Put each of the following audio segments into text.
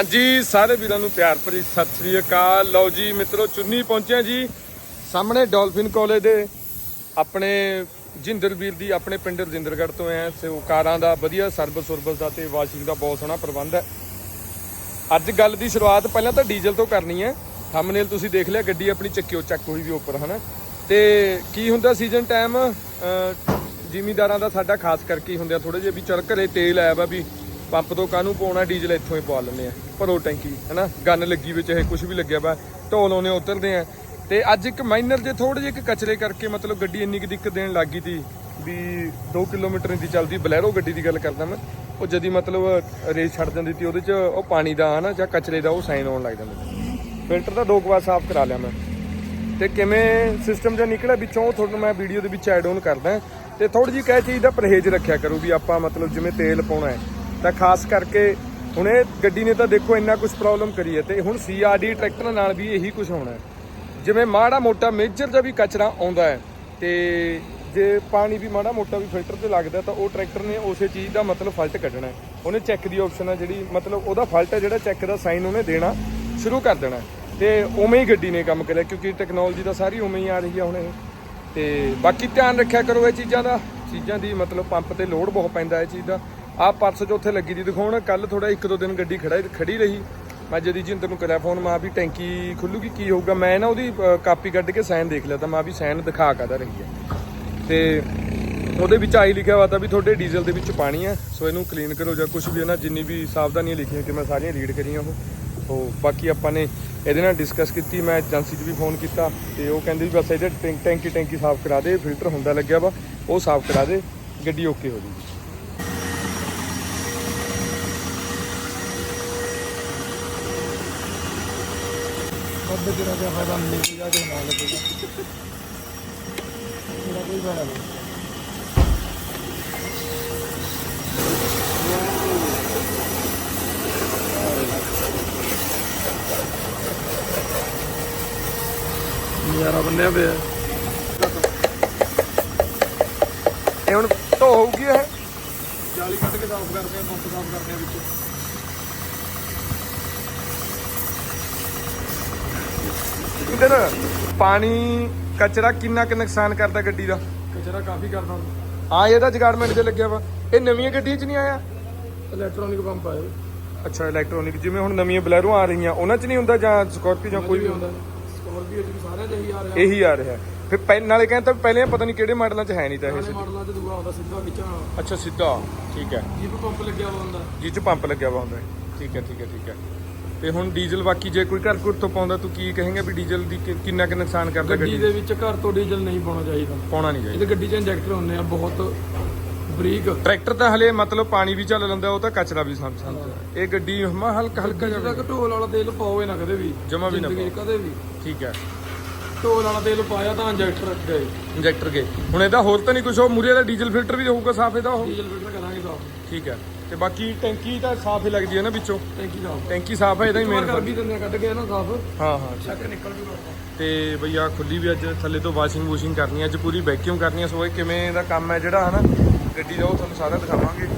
ਹਾਂਜੀ, ਸਾਰੇ ਵੀਰਾਂ ਨੂੰ ਪਿਆਰ ਭਰੀ ਸਤਿ ਸ੍ਰੀ ਅਕਾਲ। ਲਓ ਜੀ, ਮਿੱਤਰੋ, ਚੁੰਨੀ ਪਹੁੰਚਿਆ ਜੀ। ਸਾਹਮਣੇ ਡਾਲਫਿਨ ਕਾਲਜ ਦੇ ਆਪਣੇ ਜਿੰਦਰ ਵੀਰ ਦੀ, ਆਪਣੇ ਪਿੰਡ ਰਜਿੰਦਰਗੜ੍ਹ ਤੋਂ ਆਏ ਸੋ ਕਾਰਾਂ ਦਾ ਵਧੀਆ ਸਰਵਿਸ ਸੁਰਬਸ ਦਾ ਤੇ ਵਾਸ਼ਿੰਗ ਦਾ ਬਹੁਤ ਸੋਹਣਾ ਪ੍ਰਬੰਧ ਹੈ। ਅੱਜ ਗੱਲ ਦੀ ਸ਼ੁਰੂਆਤ ਪਹਿਲਾਂ ਤਾਂ ਡੀਜ਼ਲ ਤੋਂ ਕਰਨੀ ਹੈ। ਥੰਬਨੇਲ ਤੁਸੀਂ ਦੇਖ ਲਿਆ, ਗੱਡੀ ਆਪਣੀ ਚੱਕਿਓ, ਚੱਕ ਹੋਈ ਵੀ ਉੱਪਰ, ਹਨਾ? ਤੇ ਕੀ ਹੁੰਦਾ ਸੀਜ਼ਨ ਟਾਈਮ ਜ਼ਿਮੀਦਾਰਾਂ ਦਾ ਸਾਡਾ ਖਾਸ ਕਰਕੇ ਹੀ ਹੁੰਦਾ ਥੋੜੇ ਜਿਹਾ ਵੀ, ਚੱਲ ਘਰੇ ਤੇਲ ਆਇਆ ਵਾ ਵੀ ਪੰਪ ਤੋਂ ਕਾਹਨੂੰ ਪਾਉਣਾ, ਡੀਜ਼ਲ ਇੱਥੋਂ ਹੀ ਪਵਾ ਲੈਂਦੇ ਆ। ਭਰੋ ਟੈਂਕੀ, ਹਨਾ? ਗੰਨ ਲੱਗੀ ਵਿੱਚ, ਇਹ ਕੁਝ ਵੀ ਲੱਗਿਆ ਵਾ। ਢੋਲ ਉਹਨੇ ਉਤਰਦੇ ਆ। ਤੇ ਅੱਜ ਇੱਕ ਮਾਈਨਰ ਜੇ ਥੋੜੇ ਜਿਹੇ ਇੱਕ ਕਚਰੇ ਕਰਕੇ ਮਤਲਬ ਗੱਡੀ ਇੰਨੀ ਕੁ ਦਿੱਕਤ ਦੇਣ ਲੱਗ ਗਈ ਤੀ ਵੀ 2 ਕਿਲੋਮੀਟਰ ਦੀ ਚੱਲਦੀ ਬਲੈਰੋ ਗੱਡੀ ਦੀ ਗੱਲ ਕਰਦਾ ਮੈਂ। ਉਹ ਜਦੀ ਮਤਲਬ ਰੇਸ ਛੱਡ ਦਿੰਦੀ ਤੀ, ਉਹਦੇ ਚ ਉਹ ਪਾਣੀ ਦਾ ਹਨਾ, ਜਾਂ ਕਚਰੇ ਦਾ ਉਹ ਸਾਈਨ ਆਉਣ ਲੱਗ ਜਾਂਦਾ ਫਿਲਟਰ ਤਾਂ ਦੋ ਕੁ ਵਾਰ ਸਾਫ਼ ਕਰਾ ਲਿਆ ਮੈਂ। ਤੇ ਕਿਵੇਂ ਸਿਸਟਮ ਜਾਂ ਨਿਕਲਿਆ ਵਿੱਚੋਂ ਤੁਹਾਨੂੰ ਮੈਂ ਵੀਡੀਓ ਦੇ ਵਿੱਚ ਐਡ ਆਨ ਕਰਦਾ। ਤੇ ਥੋੜੀ ਜਿਹੀ ਕਹਿ ਚੀਜ਼ ਦਾ ਪਰਹੇਜ਼ ਰੱਖਿਆ ਕਰੋ ਵੀ ਆਪਾਂ ਮਤਲਬ ਜਿਵੇਂ ਤੇਲ ਪਾਉਣਾ ਹੈ। ਤਾਂ ਖਾਸ ਕਰਕੇ ਹੁਣ ਇਹ ਗੱਡੀ ਨੇ ਤਾਂ ਦੇਖੋ ਇੰਨਾ ਕੁਝ ਪ੍ਰੋਬਲਮ ਕਰੀ ਹੈ ਤੇ ਹੁਣ ਸੀਆਰਡੀ ਟਰੈਕਟਰ ਨਾਲ ਵੀ ਇਹੀ ਕੁਝ ਹੋਣਾ ਹੈ। ਜਿਵੇਂ ਮਾੜਾ ਮੋਟਾ ਮੇਜਰ ਦਾ ਵੀ ਕਚਰਾ ਆਉਂਦਾ ਹੈ ਤੇ ਜੇ ਪਾਣੀ ਵੀ ਮਾੜਾ ਮੋਟਾ ਵੀ ਫਿਲਟਰ ਤੇ ਲੱਗਦਾ ਤਾਂ ਉਹ ਟਰੈਕਟਰ ਨੇ ਉਸੇ ਚੀਜ਼ ਦਾ ਮਤਲਬ ਫਲਟ ਕੱਢਣਾ ਉਹਨੇ ਚੈੱਕ ਦੀ ਆਪਸ਼ਨ ਹੈ ਜਿਹੜੀ ਮਤਲਬ ਉਹਦਾ ਫਲਟ ਹੈ ਜਿਹੜਾ ਚੈੱਕ ਦਾ ਸਾਈਨ ਉਹਨੇ ਦੇਣਾ ਸ਼ੁਰੂ ਕਰ ਦੇਣਾ ਹੈ। ਤੇ ਉਵੇਂ ਹੀ ਗੱਡੀ ਨੇ ਕੰਮ ਕਰਿਆ ਕਿਉਂਕਿ ਟੈਕਨੋਲੋਜੀ ਦਾ ਸਾਰੀ ਉਵੇਂ ਹੀ ਆ ਰਹੀ ਆ ਹੁਣ ਇਹ। ਤੇ ਬਾਕੀ ਧਿਆਨ ਰੱਖਿਆ ਕਰੋ ਇਹ ਚੀਜ਼ਾਂ ਦਾ। ਚੀਜ਼ਾਂ ਦੀ ਮਤਲਬ ਪੰਪ ਤੇ ਲੋਡ ਬਹੁਤ ਪੈਂਦਾ ਇਹ ਚੀਜ਼ ਦਾ। ਆਹ ਪਰਸ ਜੋ ਉੱਥੇ ਲੱਗੀ ਦੀ ਦਿਖਾਉਣ ਕੱਲ ਥੋੜਾ ਇੱਕ ਦੋ ਦਿਨ ਗੱਡੀ ਖੜਾ ਖੜੀ ਰਹੀ। ਮੈਂ ਜਦੀ ਜਿੰਦਰ ਨੂੰ ਕਰਿਆ ਫੋਨ ਮਾਂ ਵੀ ਟੈਂਕੀ ਖੁੱਲੂਗੀ, ਕੀ ਹੋਊਗਾ? ਮੈਂ ਨਾ ਉਹਦੀ ਕਾਪੀ ਕੱਢ ਕੇ ਸਾਈਨ ਦੇਖ ਲਿਆ ਤਾਂ ਮਾਂ ਵੀ ਸਾਈਨ ਦਿਖਾ ਕਾਦਾ ਰਹੀ ਹੈ ਤੇ ਉਹਦੇ ਵਿੱਚ ਆਈ ਲਿਖਿਆ ਵਾ ਤਾਂ ਵੀ ਤੁਹਾਡੇ ਡੀਜ਼ਲ ਦੇ ਵਿੱਚ ਪਾਣੀ ਹੈ ਸੋ ਇਹਨੂੰ ਕਲੀਨ ਕਰੋ ਜਾਂ ਕੁਝ ਵੀ ਹੈ ਨਾ, ਜਿੰਨੀ ਵੀ ਸਾਵਧਾਨੀਆਂ ਲਿਖੀਆਂ ਕਿ ਮੈਂ ਸਾਰੀਆਂ ਰੀਡ ਕਰੀਆਂ ਉਹ। ਤੋਂ ਬਾਕੀ ਆਪਾਂ ਨੇ ਇਹਦੇ ਨਾਲ ਡਿਸਕਸ ਕੀਤੀ, ਮੈਂ ਏਜੰਸੀ 'ਚ ਵੀ ਫੋਨ ਕੀਤਾ ਤੇ ਉਹ ਕਹਿੰਦੇ ਵੀ ਬਸ ਇਹਦੇ ਟੈਂਕ ਟੈਂਕੀ ਟੈਂਕੀ ਸਾਫ਼ ਕਰਾ ਦੇ ਫਿਲਟਰ ਹੁੰਦਾ ਲੱਗਿਆ ਵਾ, ਉਹ ਸਾਫ਼ ਕਰਾ ਦੇ, ਗੱਡੀ ਓਕੇ ਹੋ ਜੂਗੀ। ਦਿਨਾਂ ਦਾ ਫਾਇਦਾ ਨਹੀਂ ਜਾ ਨਾਲ ਲੱਗੇਗਾ ਮੇਰਾ ਕੋਈ ਫਾਇਦਾ ਨਹੀਂ। ਯਾਰਾ ਬੰਨਿਆ ਪਿਆ। ਇਹ ਹੁਣ ਧੋ ਹੋਊਗੀ ਇਹ? ਜਾਲੀ ਕੱਢ ਕੇ ਸਾਫ਼ ਕਰਦੇ ਆ ਪੰਪ ਸਾਫ਼ ਕਰਦੇ ਆ ਵਿੱਚ। ਇਧਰ ਪਾਣੀ ਕਚਰਾ ਕਿੰਨਾ ਕੁ ਨੁਕਸਾਨ ਕਰਦਾ ਗੱਡੀ ਦਾ? ਕਚਰਾ ਕਾਫੀ ਕਰਦਾ ਹਾਂ ਇਹਦਾ ਜਗਾਰਡਮੈਂਟ ਤੇ ਲੱਗਿਆ ਵਾ। ਇਹ ਨਵੀਆਂ ਗੱਡੀਆਂ 'ਚ ਨਹੀਂ ਆਇਆ? ਇਲੈਕਟ੍ਰੋਨਿਕ ਪੰਪ ਆਏ ਅੱਛਾ ਇਲੈਕਟ੍ਰੋਨਿਕ ਜਿਵੇਂ ਹੁਣ ਨਵੀਆਂ ਬਲੈਰੋ ਆ ਰਹੀਆਂ ਉਹਨਾਂ 'ਚ ਨਹੀਂ ਹੁੰਦਾ ਜਾਂ ਸਕਾਰਪੀਓ ਜਾਂ ਕੋਈ ਵੀ ਹੁੰਦਾ। ਸਕੋਰਪੀਓ ਚ ਵੀ ਸਾਰਿਆਂ ਦੇ ਹੀ ਆ ਰਿਹਾ। ਇਹੀ ਆ ਰਿਹਾ। ਫਿਰ ਪਹਿ- ਨਾਲੇ ਕਹਿੰਦਾ ਪਹਿਲੇ ਪਤਾ ਨਹੀਂ ਕਿਹੜੇ ਮਾਡਲਾਂ 'ਚ ਹੈ ਨਹੀਂ ਤਾਂ ਇਹ ਮਾਡਲਾਂ ਚ ਦੂਆ ਹੁੰਦਾ ਸਿੱਧਾ ਵਿੱਚ ਅੱਛਾ ਸਿੱਧਾ। ਠੀਕ ਹੈ। ਜੀਪ ਪੰਪ ਲੱਗਿਆ ਹੋਇਆ ਹੁੰਦਾ। ਜਿਹ 'ਚ ਪੰਪ ਲੱਗਿਆ ਵਾ ਹੁੰਦਾ। ਠੀਕ ਹੈ ਠੀਕ ਹੈ ਠੀਕ ਹੈ। ਤੇ ਹੁਣ ਡੀਜ਼ਲ ਬਾਕੀ ਜੇ ਕੋਈ ਘਰ ਘੁਰ ਤੋਂ ਪਾਉਂਦਾ ਤੂੰ ਕੀ ਕਹੇਂਗਾ ਵੀ ਡੀਜ਼ਲ ਦੀ ਕਿ- ਕਿੰਨਾ ਕੁ ਨੁਕਸਾਨ ਕਰਦਾ ਗੱਡੀ ਦੇ ਵਿੱਚ ਘਰ ਤੋਂ ਡੀਜ਼ਲ ਨਹੀਂ ਪਾਉਣਾ ਚਾਹੀਦਾ। ਪਾਉਣਾ ਨਹੀਂ ਚਾਹੀਦਾ। ਇਹਦੇ ਗੱਡੀ 'ਚ ਇੰਜੈਕਟਰ ਹੁੰਦੇ ਆ ਬਹੁਤ ਬਰੀਕ। ਟਰੈਕਟਰ ਤਾਂ ਹਲੇ ਮਤਲਬ ਪਾਣੀ ਵੀ ਚੱਲ ਲੈਂਦਾ ਉਹ ਤਾਂ ਕਚਰਾ ਵੀ ਸਮਝ ਸਕਦਾ ਇਹ ਗੱਡੀ ਹਮਾ ਹਲਕਾ ਹਲਕਾ ਜਿਹਾ ਤੱਕ ਢੋਲ ਵਾਲਾ ਤੇਲ ਪਾਓਗੇ ਨਾ ਕਦੇ ਵੀ। ਜਮਾਂ ਵੀ ਨਾ ਜ਼ਿੰਦਗੀ 'ਚ ਕਦੇ ਵੀ। ਠੀਕ ਹੈ। ਢੋਲ ਵਾਲਾ ਤੇਲ ਪਾਇਆ ਤਾਂ ਇੰਜੈਕਟਰ ਗਏ। ਇੰਜੈਕਟਰ ਕੇ ਹੁਣ ਇਹਦਾ ਹੋਰ ਤਾਂ ਨਹੀਂ ਕੁਝ ਉਹ ਮੂਰੇ ਦਾ ਡੀਜ਼ਲ ਫਿਲਟਰ ਵੀ ਹੋਊਗਾ ਸਾਫ਼ ਇਹਦਾ ਉਹ? ਡੀਜ਼ਲ ਫਿਲਟਰ ਕਰਾਂਗੇ ਸਾਫ਼। ਠੀਕ ਹੈ। ਤੇ ਬਾਕੀ ਟੈਂਕੀ ਤਾਂ ਸਾਫ਼ ਹੀ ਲੱਗਦੀ ਹੈ ਨਾ ਵਿੱਚੋਂ। ਟੈਂਕੀ ਸਾਫ਼ ਟੈਂਕੀ ਸਾਫ਼ ਹੈ ਇਹਦਾ ਹੀ ਮੇਨ ਕਰ ਵੀ ਦਿੰਦੇ ਆ ਕੱਢ ਕੇ ਨਾ ਸਾਫ਼। ਹਾਂ ਹਾਂ ਚੱਕ ਨਿਕਲ ਜੂਗਾ। ਤੇ ਬਈਆ ਖੁੱਲੀ ਵੀ ਅੱਜ ਥੱਲੇ ਤੋਂ ਵਾਸ਼ਿੰਗ ਵੂਸ਼ਿੰਗ ਕਰਨੀ ਹੈ ਅੱਜ ਪੂਰੀ ਵੈਕਿਊਮ ਕਰਨੀ ਹੈ। ਸੋ ਇਹ ਕਿਵੇਂ ਦਾ ਕੰਮ ਹੈ ਜਿਹੜਾ ਹਨਾ? ਗੱਡੀ ਦਾ ਉਹ ਤੁਹਾਨੂੰ ਸਾਰਾ ਦਿਖਾਵਾਂਗੇ।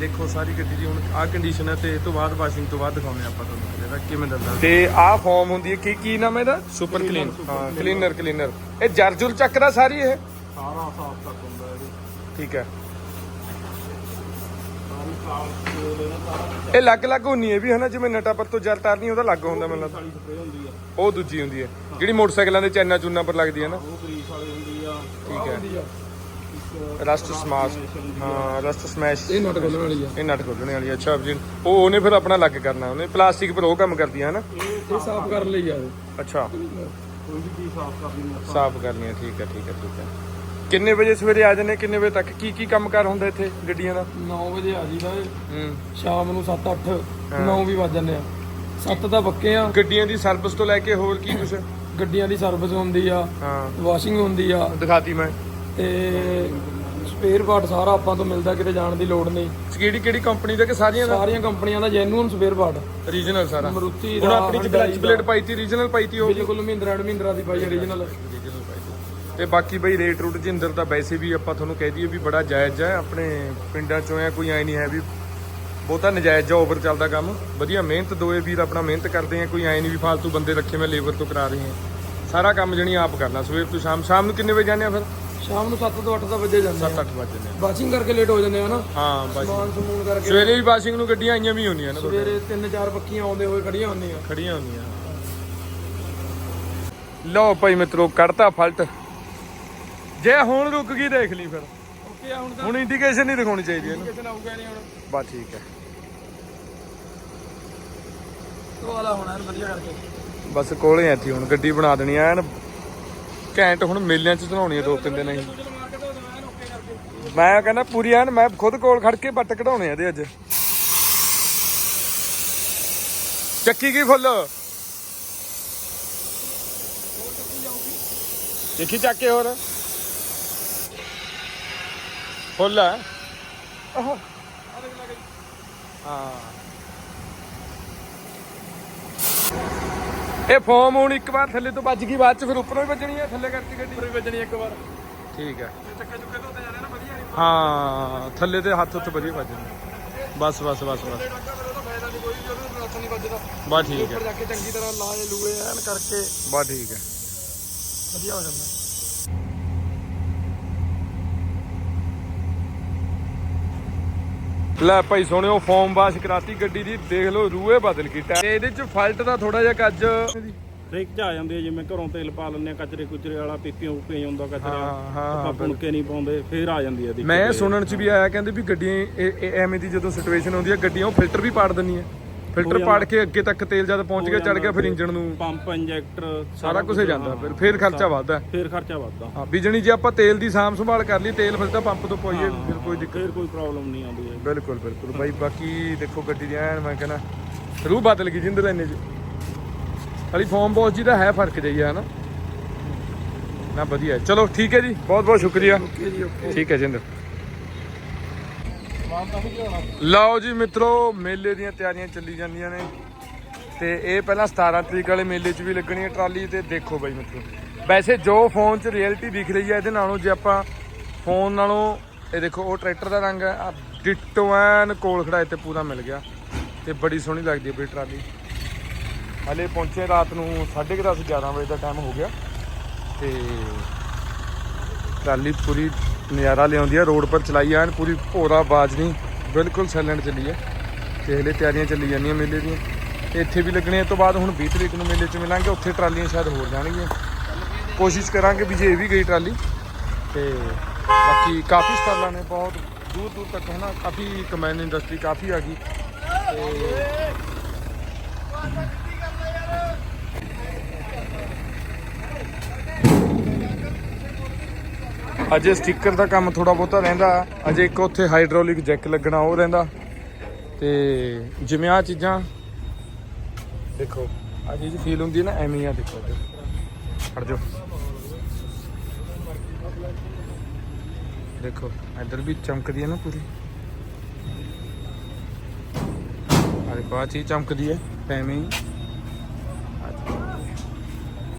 ਦੇਖੋ ਸਾਰੀ ਗੱਡੀ ਦੀ ਹੁਣ ਆਹ ਕੰਡੀਸ਼ਨ ਹੈ ਤੇ ਇਹ ਤੋਂ ਬਾਅਦ ਵਾਸ਼ਿੰਗ ਤੋਂ ਬਾਅਦ ਦਿਖਾਉਂਦੇ ਆਪਾਂ ਤੁਹਾਨੂੰ ਇਹਦਾ ਕਿਵੇਂ ਦਿੰਦਾ। ਤੇ ਆਹ ਫਾਰਮ ਹੁੰਦੀ ਹੈ ਕੀ ਕੀ ਨਾਮ ਹੈ ਇਹਦਾ? ਸੁਪਰ ਕਲੀਨ ਹਾਂ ਕਲੀਨਰ ਕਲੀਨਰ ਇਹ ਜਰਜੁਲ ਚੱਕਦਾ ਸਾਰੀ ਇਹ? ਸਾਰਾ ਸਾਫ਼ ਤੱਕ ਹੁੰਦਾ ਇਹ ਠੀਕ ਹੈ ਸਾਰੀ ਸਾਫ਼ ਤੇਲ ਇਹਨਾਂ ਸਾਰਾ ਇਹ ਲੱਗ ਲੱਗ ਹੁੰਨੀ ਹੈ ਵੀ ਹਨਾ ਜਿਵੇਂ ਨਟਾ ਪਰ ਤੋਂ ਜਰ ਤਾਰਨੀ ਉਹਦਾ ਲੱਗ ਹੁੰਦਾ ਮੈਨੂੰ ਲੱਗਦਾ। ਸਪਰੇ ਹੁੰਦੀ ਆ ਉਹ ਦੂਜੀ ਹੁੰਦੀ ਹੈ ਜਿਹੜੀ ਮੋਟਰਸਾਈਕਲਾਂ ਦੇ ਚੈਨਾ ਚੂਨਾ ਪਰ ਲੱਗਦੀ ਹੈ ਨਾ। ਉਹ ਗਰੀਸ ਵਾਲੀ ਹੁੰਦੀ ਆ ਠੀਕ ਹੈ। ਹੁੰਦੀ ਆ। ਰਸਟ ਸਮਾਸ਼ ਹਾਂ ਰਸਟ ਸਮੈਸ਼। ਇਹ ਨਟ ਖੋਲਣ ਵਾਲੀ ਆ। ਇਹ ਨਟ ਖੋਲਣੇ ਵਾਲੀ ਆ, ਅੱਛਾ ਜੀ ਉਹ ਉਹਨੇ ਫਿਰ ਆਪਣਾ ਲੱਗ ਕਰਨਾ ਉਹਨੇ ਪਲਾਸਟਿਕ ਪਰ ਉਹ ਕੰਮ ਕਰਦੀ ਹੈ ਨਾ ਇਹ ਸਾਫ਼ ਕਰਨ ਲਈ ਆ ਅੱਛਾ। ਕੋਈ ਵੀ ਚੀਜ਼ ਸਾਫ਼ ਕਰਨੀ ਆ ਸਾਫ਼ ਕਰਨੀ ਹੈ ਠੀਕ ਹੈ ਠੀਕ ਹੈ ਠੀਕ ਹੈ ਕਿੰਨੇ ਵਜੇ ਸਵੇਰੇ ਆ ਜਾਂਦੇ ਕਿੰਨੇ ਵਜੇ ਤੱਕ? ਕੀ ਕੀ ਕੰਮ ਕਰ ਹੁੰਦਾ ਇੱਥੇ ਗੱਡੀਆਂ ਦਾ? 9 ਵਜੇ ਆ ਜੀਦਾ ਇਹ। ਹੂੰ। ਸ਼ਾਮ ਨੂੰ 7 8 9 ਵੀ ਵੱਜ ਜਾਂਦੇ ਆ। 7 ਤਾਂ ਪੱਕੇ ਆ। ਗੱਡੀਆਂ ਦੀ ਸਰਵਿਸ ਤੋਂ ਲੈ ਕੇ ਹੋਰ ਕੀ ਕੁਛ? ਗੱਡੀਆਂ ਦੀ ਸਰਵਿਸ ਹੁੰਦੀ ਆ ਹਾਂ। ਵਾਸ਼ਿੰਗ ਹੁੰਦੀ ਆ। ਦਿਖਾਤੀ ਮੈਂ। ਤੇ ਸਪੇਅਰ ਪਾਰਟ ਸਾਰਾ ਆਪਾਂ ਤੋਂ ਮਿਲਦਾ ਕਿਤੇ ਜਾਣ ਦੀ ਲੋੜ ਨਹੀਂ। ਕਿਹੜੀ ਕਿਹੜੀ ਕੰਪਨੀ ਦਾ ਕਿ ਸਾਰੀਆਂ ਦਾ? ਸਾਰੀਆਂ ਕੰਪਨੀਆਂ ਦਾ ਜੈਨੂਅਨ ਸਪੇਅਰ ਪਾਰਟ ਰੀਜਨਲ ਸਾਰਾ। ਮਰੂਤੀ ਹੁਣ ਦਾ ਆਪਣੀ ਚ ਕਲਚ। ਪਲੇਟ ਪਾਈ ਤੀ ਰੀਜਨਲ ਪਾਈ ਤੀ ਉਹ? ਬਿਲਕੁਲ ਮਹਿੰਦਰਾ ਐਂਡ ਮਹਿੰਦਰਾ ਦੀ ਪਾਈ ਪਾਈ ਤੀ। ਬਾਕੀ ਬਈ ਰੇਟ ਰੂਟ ਜਿੰਦਰ ਤਾਂ ਵੈਸੇ ਵੀ ਆਪਾਂ ਤੁਹਾਨੂੰ ਕਹਿ ਦਈਏ ਵੀ ਬੜਾ ਜਾਇਜ਼ ਹੈ ਆਪਣੇ ਪਿੰਡਾਂ ਚੋਂ ਹੈ ਕੋਈ ਐ ਨਹੀਂ ਹੈ ਵੀ ਬਹੁਤਾ ਨਜਾਇਜ਼ ਜਾਂ ਓਵਰ ਚੱਲਦਾ ਕੰਮ। ਵਧੀਆ ਮਿਹਨਤ ਦੋਏ ਵੀਰ ਆਪਣਾ ਮਿਹਨਤ ਕਰਦੇ ਆ ਕੋਈ ਐ ਨਹੀਂ ਵੀ ਫਾਲਤੂ ਬੰਦੇ ਰੱਖੇ ਮੈਂ ਲੇਬਰ ਤੋਂ ਕਰਾ ਰਹੀ ਹਾਂ। ਸਾਰਾ ਕੰਮ ਜਣੀ ਆਪ ਕਰਨਾ ਸਵੇਰ ਤੋਂ ਸ਼ਾਮ। ਸ਼ਾਮ ਨੂੰ ਕਿੰਨੇ ਵਜੇ ਜਾਂਦੇ ਆ ਫਿਰ? ਸ਼ਾਮ ਨੂੰ 7 ਤੋਂ 8 ਦਾ ਵਜੇ ਜਾਂਦੇ 7-8 ਵਜੇ ਨੇ ਵਾਸ਼ਿੰਗ ਕਰਕੇ ਲੇਟ ਹੋ ਜਾਂਦੇ ਆ ਨਾ। ਹਾਂ ਸਮਾਨ ਸਮੂਨ ਕਰਕੇ। ਸਵੇਰੇ ਵੀ ਵਾਸ਼ਿੰਗ ਨੂੰ ਗੱਡੀਆਂ ਆਈਆਂ ਵੀ ਹੁੰਦੀਆਂ ਨੇ ਸਵੇਰੇ ਤਿੰਨ ਚਾਰ ਬੱਕੀਆਂ ਆਉਂਦੇ ਹੋਏ ਖੜੀਆਂ ਹੁੰਦੀਆਂ। ਖੜੀਆਂ ਹੁੰਦੀਆਂ। ਲਓ ਭਾਈ ਮਿੱਤਰੋ ਕੱਢਤਾ ਫਲਟ। ਜੇ ਹੁਣ ਰੁਕ ਗਈ ਦੇਖ ਲਈ ਫਿਰ। ਓਕੇ ਆ ਹੁਣ ਤਾਂ ਹੁਣ ਇੰਡੀਕੇਸ਼ਨ ਨਹੀਂ ਦਿਖਾਉਣੀ ਚਾਹੀਦੀ ਇਹਨੂੰ। ਕਿਸੇ ਨਾਲ ਆਊਗਾ ਨਹੀਂ ਹੁਣ। ਬਸ ਠੀਕ ਹੈ। ਉਹ ਵਾਲਾ ਹੋਣਾ ਐਨ ਵਧੀਆ ਕਰਕੇ। ਬਸ ਕੋਲੇ ਆ ਇੱਥੇ ਹੁਣ ਗੱਡੀ ਬਣਾ ਦੇਣੀ ਆ ਐਨ ਘੈਂਟ ਹੁਣ ਮੇਲਿਆਂ ਚ ਚੜਾਉਣੀ ਆ ਦੋ ਤਿੰਨ ਦਿਨ ਅਸੀਂ। ਚਲ ਮਾਰ ਕੇ ਦੋ ਐਨ ਓਕੇ ਕਰਕੇ। ਮੈਂ ਕਹਿੰਦਾ ਪੂਰੀ ਐਨ ਮੈਂ ਖੁਦ ਕੋਲ ਖੜ ਕੇ ਬੱਟ ਕਢਾਉਣੇ ਆ ਇਹਦੇ ਅੱਜ। ਚੱਕੀ ਕੀ ਫੁੱਲ। ਦੇਖੀ ਚੱਕ ਹੋਰ। ਫੁੱਲ ਆ। ਆਹੋ। ਹਾਂ। ਇਹ ਫੋਮ ਹੁਣ ਇੱਕ ਵਾਰ ਥੱਲੇ ਤੋਂ ਵੱਜ ਗਈ ਬਾਅਦ ਚ ਫਿਰ ਉੱਪਰੋਂ ਹੀ ਵੱਜਣੀ ਹੈ ਥੱਲੇ ਕਰਤੀ ਗੱਡੀ। ਪੂਰੀ ਵੱਜਣੀ ਇੱਕ ਵਾਰ। ਠੀਕ ਹੈ ਚੱਕੇ ਚੁੱਕੇ ਧੋਤੇ ਜਾਣੇ ਨਾ ਵਧੀਆ ਨਹੀਂ। ਹਾਂ ਥੱਲੇ ਤੇ ਹੱਥ ਉੱਤੇ ਵਧੀਆ ਵੱਜਣੇ ਬਸ ਬਸ ਬਸ ਬਸ। ਬਸ ਠੀਕ ਉੱਪਰ ਹੈ ਜਾ ਕੇ ਚੰਗੀ ਤਰ੍ਹਾਂ ਲਾਏ ਲੂਏ ਐਨ ਕਰਕੇ। ਬਸ ਠੀਕ ਹੈ ਵਧੀਆ ਹੋ ਜਾਂਦਾ। ਲੈ ਭਾਈ ਸੋਹਣਿਓ ਫੋਮ ਵਾਸ਼ ਕਰਾਤੀ ਗੱਡੀ ਦੀ ਦੇਖ ਲਓ ਰੂਹੇ ਬਦਲ ਗਈ ਟਾਇਰ। ਇਹਦੇ ਚ ਫਾਲਟ ਦਾ ਥੋੜਾ ਜਿਹਾ ਕੱਜ। ਹਰੇਕ ਚ ਆ ਜਾਂਦੇ ਆ ਜਿਵੇਂ ਘਰੋਂ ਤੇਲ ਪਾ ਲੈਂਦੇ ਆ ਕਚਰੇ ਕੁਚਰੇ ਵਾਲਾ ਪੀਪੀਆਂ ਉਪੀਆਂ ਹੁੰਦਾ ਕਚਰਾ ਆਪਾਂ ਪੁਣਕੇ ਨਹੀਂ ਪਾਉਂਦੇ ਫੇਰ ਆ ਜਾਂਦੀ ਆ ਮੈਂ। ਸੁਣਨ ਚ ਵੀ ਆਇਆ ਕਹਿੰਦੇ ਵੀ ਗੱਡੀਆਂ ਐਵੇਂ ਦੀ ਜਦੋਂ ਸਿਚੁਏਸ਼ਨ ਹੁੰਦੀ ਹੈ ਗੱਡੀਆਂ ਉਹ ਫਿਲਟਰ ਵੀ ਪਾੜ ਦਿੰਦੀਆਂ। ਫਿਲਟਰ ਪਾੜ ਕੇ ਅੱਗੇ ਤੱਕ ਤੇਲ ਜਦ ਪਹੁੰਚ ਗਿਆ ਚੜ ਗਿਆ ਫਿਰ ਇੰਜਣ ਨੂੰ ਪੰਪ ਇੰਜੈਕਟਰ ਸਾਰਾ ਕੁਝ ਜਾਂਦਾ ਫਿਰ ਫੇਰ ਖਰਚਾ ਵੱਧਦਾ। ਫੇਰ ਖਰਚਾ ਵੱਧਦਾ। ਹਾਂ ਵੀ ਜਣੀ ਜੇ ਆਪਾਂ ਤੇਲ ਦੀ ਸਾਂਭ ਸੰਭਾਲ ਕਰ ਲਈ ਤੇਲ ਫਿਰ ਤਾਂ ਪੰਪ ਤੋਂ ਪਾਈਏ ਫਿਰ ਕੋਈ ਦਿੱਕਤ ਕੋਈ ਪ੍ਰੋਬਲਮ ਨਹੀਂ ਆਉਂਦੀ। ਬਿਲਕੁਲ ਬਿਲਕੁਲ। ਬਾਈ, ਬਾਕੀ ਦੇਖੋ ਗੱਡੀ ਦੀ ਐਨ, ਮੈਂ ਕਹਿੰਦਾ, ਰੂਹ ਬਦਲ ਗਈ ਜਿੰਦ ਲੈਨੇ ਚ ਖਾਲੀ ਫੋਮ ਬੋਸ ਜੀ ਦਾ ਹੈ ਫ਼ਰਕ ਜਈ ਹੈ ਨਾ ਨਾ ਵਧੀਆ ਚਲੋ, ਠੀਕ ਹੈ ਜੀ। ਬਹੁਤ ਬਹੁਤ ਸ਼ੁਕਰੀਆ। ਠੀਕ ਹੈ ਜਿੰਦਰ ਲਓ ਜੀ ਮਿੱਤਰੋ, ਮੇਲੇ ਦੀਆਂ ਤਿਆਰੀਆਂ ਚੱਲੀ ਜਾਂਦੀਆਂ ਨੇ। ਤੇ ਇਹ ਪਹਿਲਾਂ 17 ਤਰੀਕ ਵਾਲੇ ਮੇਲੇ 'ਚ ਵੀ ਲੱਗਣੀ ਹੈ ਟਰਾਲੀ ਤੇ ਦੇਖੋ ਬਾਈ ਮਿੱਤਰੋ। ਵੈਸੇ ਜੋ ਫੋਨ 'ਚ ਰਿਐਲਿਟੀ ਦਿਖ ਰਹੀ ਹੈ, ਇਹਦੇ ਨਾਲੋਂ ਜੇ ਆਪਾਂ ਫੋਨ ਨਾਲੋਂ, ਇਹ ਦੇਖੋ, ਉਹ ਟਰੈਕਟਰ ਦਾ ਰੰਗ ਹੈ ਆਹ ਐਨ ਕੋਲ ਖੜਾ ਇੱਥੇ ਪੂਰਾ ਮਿਲ ਗਿਆ ਤੇ ਬੜੀ ਸੋਹਣੀ ਲੱਗਦੀ ਹੈ ਬਈ ਟਰਾਲੀ। ਹਲੇ ਪਹੁੰਚੇ ਰਾਤ ਨੂੰ 10:30 11 ਵਜੇ ਦਾ ਟਾਈਮ ਹੋ ਗਿਆ ਤੇ ਟਰਾਲੀ ਪੂਰੀ ਨਜ਼ਾਰਾ ਲਿਆਉਂਦੀ ਹੈ। ਰੋਡ ਪਰ ਚਲਾਈ ਐਨ ਪੂਰੀ ਭੋਰਾ ਆਵਾਜ਼ ਨਹੀਂ, ਬਿਲਕੁਲ ਸਾਇਲੈਂਟ ਚੱਲੀ ਹੈ ਤੇ ਹਲੇ ਤਿਆਰੀਆਂ ਚੱਲੀ ਜਾਂਦੀਆਂ ਮੇਲੇ ਦੀਆਂ। ਤੇ ਇੱਥੇ ਵੀ ਲੱਗਣੇ ਤੋਂ ਬਾਅਦ ਹੁਣ 20 ਤਰੀਕ ਨੂੰ ਮੇਲੇ 'ਚ ਮਿਲਾਂਗੇ, ਉੱਥੇ ਟਰਾਲੀਆਂ ਸ਼ਾਇਦ ਹੋਰ ਜਾਣਗੀਆਂ। ਕੋਸ਼ਿਸ਼ ਕਰਾਂਗੇ ਵੀ ਜੇ ਇਹ ਵੀ ਗਈ ਟਰਾਲੀ ਤੇ ਬਾਕੀ ਕਾਫੀ ਸਟਾਲਾਂ ਨੇ, ਬਹੁਤ ਦੂਰ ਦੂਰ ਤੱਕ ਹਨਾ ਕਾਫੀ ਕਮੈਨ ਇੰਡਸਟਰੀ ਕਾਫੀ ਆ ਗਈ। ਤੇ ਅਜੇ ਸਟicker ਦਾ ਕੰਮ ਥੋੜਾ ਬਹੁਤਾ ਰਹਿੰਦਾ, ਅਜੇ ਇੱਕ ਉੱਥੇ ਹਾਈਡ੍ਰੋਲਿਕ ਜੈਕ ਲੱਗਣਾ, ਉਹ ਰਹਿੰਦਾ। ਤੇ ਜਿਵੇਂ ਆ ਚੀਜ਼ਾਂ, ਦੇਖੋ ਆ ਚੀਜ਼ ਫੀਲ ਹੁੰਦੀ ਹੈ ਨਾ, ਐਵੇਂ ਆ, ਦੇਖੋ। ਇੱਧਰ। ਜਾਓ। ਦੇਖੋ, ਇੱਧਰ ਵੀ ਚਮਕਦੀ ਹੈ ਨਾ ਪੂਰੀ। ਆ ਦੇਖੋ ਆ ਚੀਜ਼ ਚਮਕਦੀ ਹੈ, ਐਵੇਂ ਹੀ।